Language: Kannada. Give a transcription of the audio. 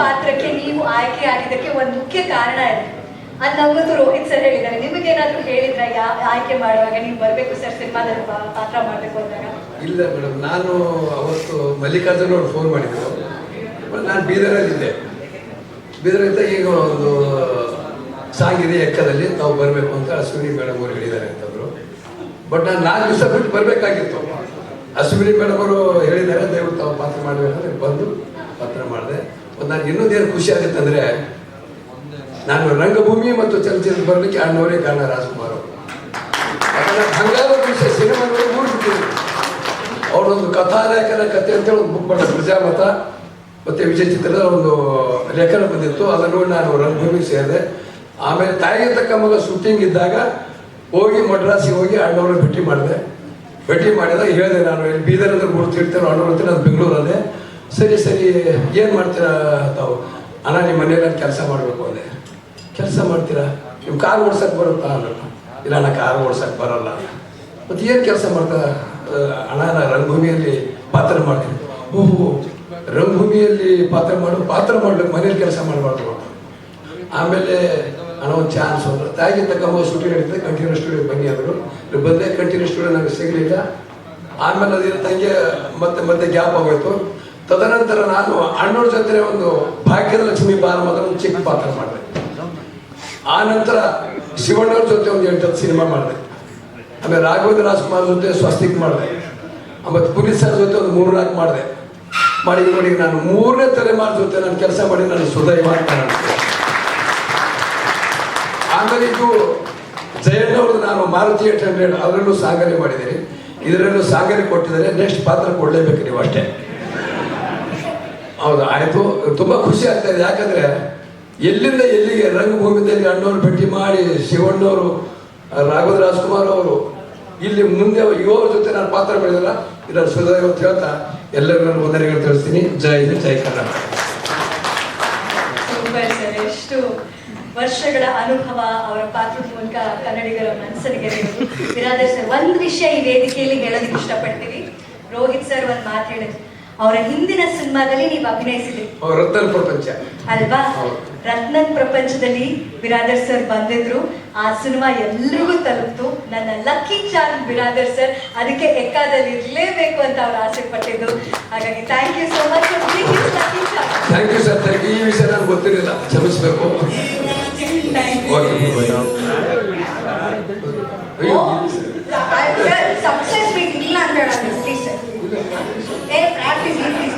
ಪಾತ್ರಕ್ಕೆ ನೀವು ಆಯ್ಕೆ ಆಗಿದ್ದಕ್ಕೆ ಒಂದು ಮುಖ್ಯ ಕಾರಣ ಇದೆ ಅದ್ ನಮಗಂತೂ ರೋಹಿತ್ ಸರ್ ಹೇಳಿದ್ದಾರೆ. ನಿಮಗೇನಾದ್ರೂ ಹೇಳಿದ್ರ ಯಾವ ಆಯ್ಕೆ ಮಾಡುವಾಗ ನೀವು ಬರ್ಬೇಕು ಸರ್, ಸಿನಿಮಾದಲ್ಲಿ ಪಾತ್ರ ಮಾಡ್ಬೇಕು ಅಂದಾಗ? ಇಲ್ಲ ಮೇಡಮ್, ನಾನು ಅವತ್ತು ಮಲ್ಲಿಕಾರ್ಜುನ್ ಅವ್ರು ಫೋನ್ ಮಾಡಿದ್ರು. ನಾನು ಬೀದರಲ್ಲಿದ್ದೆ ಬೀದರಿಂದ ಈಗ ಒಂದು ಸಾಂಗ್ ಇದೆ ಎಕ್ಕದಲ್ಲಿ, ತಾವು ಬರಬೇಕು ಅಂತ ಅಶ್ವಿನಿ ಮೇಡಮ್ ಅವರು ಹೇಳಿದ್ದಾರೆ ಅಂತಂದ್ರು. ಬಟ್ ನಾನು ನಾಲ್ಕು ದಿವಸ ಬಿಟ್ಟು ಬರಬೇಕಾಗಿತ್ತು. ಅಶ್ವಿನಿ ಮೇಡಮ್ ಅವರು ಹೇಳಿದ್ದಾರೆ ದಯವಿಟ್ಟು ತಾವು ಪಾತ್ರ ಮಾಡಬೇಕಂದ್ರೆ ಬಂದು ಪಾತ್ರ ಮಾಡಿದೆ. ಒಂದು ಇನ್ನೊಂದು ಏನು ಖುಷಿ ಆಗುತ್ತೆ ಅಂದರೆ ನಾನು ರಂಗಭೂಮಿ ಮತ್ತು ಚಲನಚಿತ್ರ ಬರಲಿಕ್ಕೆ ಅಣ್ಣವರೇ ಕಾರಣ ರಾಜ್ಕುಮಾರ್ ಅವರು. ಬಂಗಾರ ವಿಷಯ ಸಿನಿಮಾ ಮೂಡ್ಬಿಟ್ಟಿದ್ರು ಅವರೊಂದು ಕಥಾಲೇಖನ ಕಥೆ ಅಂತೇಳಿ ಒಂದು ಬುಕ್ ಮಾಡಿದ್ರು. ಪ್ರಜಾಮತ ಮತ್ತೆ ವಿಜಯ ಚಿತ್ರದ ಒಂದು ಲೇಖನ ಬಂದಿತ್ತು. ಅದನ್ನು ನಾನು ರಂಗಭೂಮಿಗೆ ಸೇರಿದೆ. ಆಮೇಲೆ ತಾಯಿಗೆ ತಕ್ಕ ಮಗ ಶೂಟಿಂಗ್ ಇದ್ದಾಗ ಹೋಗಿ ಮಡ್ರಾಸಿಗೆ ಹೋಗಿ ಅಣ್ಣವ್ರನ್ನ ಭೇಟಿ ಮಾಡಿದೆ. ಭೇಟಿ ಮಾಡಿದಾಗ ಹೇಳಿದೆ ನಾನು, ಇಲ್ಲಿ ಬೀದರ್ ಅಂದ್ರೆ ಗುರುತಿರ್ತೇನೆ ಅಣ್ಣವ್ರ ನಾನು ಬೆಂಗಳೂರಲ್ಲೇ. ಸರಿ ಸರಿ, ಏನು ಮಾಡ್ತೀರಾ ತಾವು? ಅಣ್ಣ, ನಿಮ್ಮ ಮನೇಲಿ ಕೆಲಸ ಮಾಡಬೇಕು ಅಂದೆ ಕೆಲಸ ಮಾಡ್ತೀರಾ? ನಿಮ್ಮ ಕಾರ್ ಓಡ್ಸಕ್ ಬರುತ್ತಾ ಅಂದ್ರು. ಇಲ್ಲ, ಅಣ್ಣ, ಕಾರ್ ಓಡ್ಸಕ್ ಬರಲ್ಲ ಮತ್ತೆ ಏನು ಕೆಲಸ ಮಾಡ್ತಾ ಅಣ್ಣ ರಂಗಭೂಮಿಯಲ್ಲಿ ಪಾತ್ರ ಮಾಡ್ತೀನಿ. ಓಹೋ, ರಂಗಭೂಮಿಯಲ್ಲಿ ಪಾತ್ರ ಮಾಡು, ಪಾತ್ರ ಮಾಡಬೇಕು, ಮನೇಲಿ ಕೆಲಸ ಮಾಡಬಾರ್ದು ಆಮೇಲೆ, ಅಣ್ಣ, ಒಂದು ಚಾನ್ಸ್ ಅಂದ್ರೆ ತಾಯಿಗೆ ತಗೊಂಬ ಸ್ಟುಡಿಯೋ ನಡೀತದೆ ಕಂಟಿನ್ಯೂ ಸ್ಟುಡಿಯೋ ಬನ್ನಿ ಅಂದರು. ಬಂದೆ ಕಂಟಿನ್ಯೂ ಸ್ಟುಡಿಯೋ ನನಗೆ ಸಿಗಲಿಲ್ಲ. ಆಮೇಲೆ ಅದೇನು ತಂಗೆ, ಮತ್ತೆ ಮತ್ತೆ ಗ್ಯಾಪ್ ಆಗೋಯ್ತು. ತದನಂತರ ನಾನು ಅಣ್ಣವ್ರ ಜೊತೆ ಒಂದು ಭಾಗ್ಯದ ಲಕ್ಷ್ಮಿ ಮೊದಲು ಒಂದು ಚಿಕ್ಕ ಪಾತ್ರ ಮಾಡಿದೆ. ಆ ನಂತರ ಶಿವಣ್ಣವ್ರ ಜೊತೆ ಒಂದು ಎಂಟು ಸಿನಿಮಾ ಮಾಡಿದೆ. ಆಮೇಲೆ ರಾಘವೇಂದ್ರ ರಾಜ್ಕುಮಾರ್ ಜೊತೆ ಸ್ವಸ್ತಿಕ್ ಮಾಡಿದೆ. ಆಮೇಲೆ ಪುನೀತ್ ಸರ್ ಜೊತೆ ಒಂದು ಮೂರು ನಾಲ್ಕು ಮಾಡಿದೆ. ಮಾಡಿ ನೋಡಿ ನಾನು ಮೂರನೇ ತಲೆಮಾರು ಜೊತೆ ನಾನು ಕೆಲಸ ಮಾಡಿ ನಾನು ಸುದೈವ ಆಮೇಲೆ ಇದು ಜಯಣ್ಣವ್ರದ್ದು ನಾನು ಮಾರುತಿ ಏಟ್ ಹಂಡ್ರೆಡ್ ಅದರಲ್ಲೂ ಸಾಗರೆ ಮಾಡಿದ್ದೀನಿ. ಇದರಲ್ಲೂ ಸಾಗರೆ ಕೊಟ್ಟಿದ್ದಾರೆ. ನೆಕ್ಸ್ಟ್ ಪಾತ್ರ ಕೊಡಲೇಬೇಕು ನೀವು ಅಷ್ಟೇ. ಹೌದು. ಆಯ್ತು ತುಂಬಾ ಖುಷಿ ಆಗ್ತಾ ಇದೆ. ಯಾಕಂದ್ರೆ ಎಲ್ಲಿಂದ ಎಲ್ಲಿಗೆ ರಂಗಭೂಮಿದಲ್ಲಿ ಅಣ್ಣವ್ರು ಭೇಟಿ ಮಾಡಿ, ಶಿವಣ್ಣವರು, ರಾಘವೇಂದ್ರ ರಾಜ್ಕುಮಾರ್ ಅವರು, ಇಲ್ಲಿ ಮುಂದೆ ಇವರ ಜೊತೆ ನಾನು ಪಾತ್ರ ಬೆಳೆದಿಲ್ಲ ಇದನ್ನು ಸುದೈವ ಅಂತ ಹೇಳ್ತಾ, ಎಲ್ಲರಿಗೂ ವಂದನೆಗಳು ತಿಳಿಸ್ತೀನಿ. ಜೈ ಹಿಂದ್, ಜೈ ಕರ್ನಾಟಕ. ಎಷ್ಟು ವರ್ಷಗಳ ಅನುಭವ ಅವರ ಪಾತ್ರದ ಮೂಲಕ ಕನ್ನಡಿಗರ ಮನಸ್ಸರಿಗೆ ಬಿರಾದರ್ ಸರ್ ಒಂದು ವಿಷಯ ಈ ವೇದಿಕೆಯಲ್ಲಿ ಹೇಳೋದಕ್ಕೆ ಇಷ್ಟಪಡ್ತೀವಿ ರೋಹಿತ್ ಸರ್ ಒಂದು ಮಾತು ಹೇಳಿದ್ರು. ಅವರ ಹಿಂದಿನ ಸಿನಿಮಾದಲ್ಲಿ ನೀವು ಅಭಿನಯಿಸಿದ್ರಿ. ಅವ್ರ ರತ್ನ ಪ್ರಪಂಚ. ಅಲ್ವಾ. ರತ್ನನ್ ಪ್ರಪಂಚದಲ್ಲಿ ಬಿರಾದರ್ ಸರ್ ಬಂದಿದ್ರು. ಆ ಸಿನಿಮಾ ಎಲ್ರಿಗೂ ತಲುಪ್ತು. ನನ್ನ ಲಕ್ಕಿ ಚಾರ್ಮ್ ಬಿರಾದರ್ ಸರ್ ಅದಕ್ಕೆ ಎಕ್ಕಾದಲ್ಲಿ ಇರಲೇಬೇಕು ಅಂತ ಅವ್ರು ಆಸೆ ಪಟ್ಟಿದ್ದು ಹಾಗಾಗಿ thank you so much lucky charm thank you sir thank you ಈ ವಿಷಯ ನನಗೆ ಗೊತ್ತಿರಲಿಲ್ಲ. ಕ್ಷಮಿಸಬೇಕು. ಓಕೆ ಅಯ್ಯೋ. ಪ್ರಾಕ್ಟೀಸ್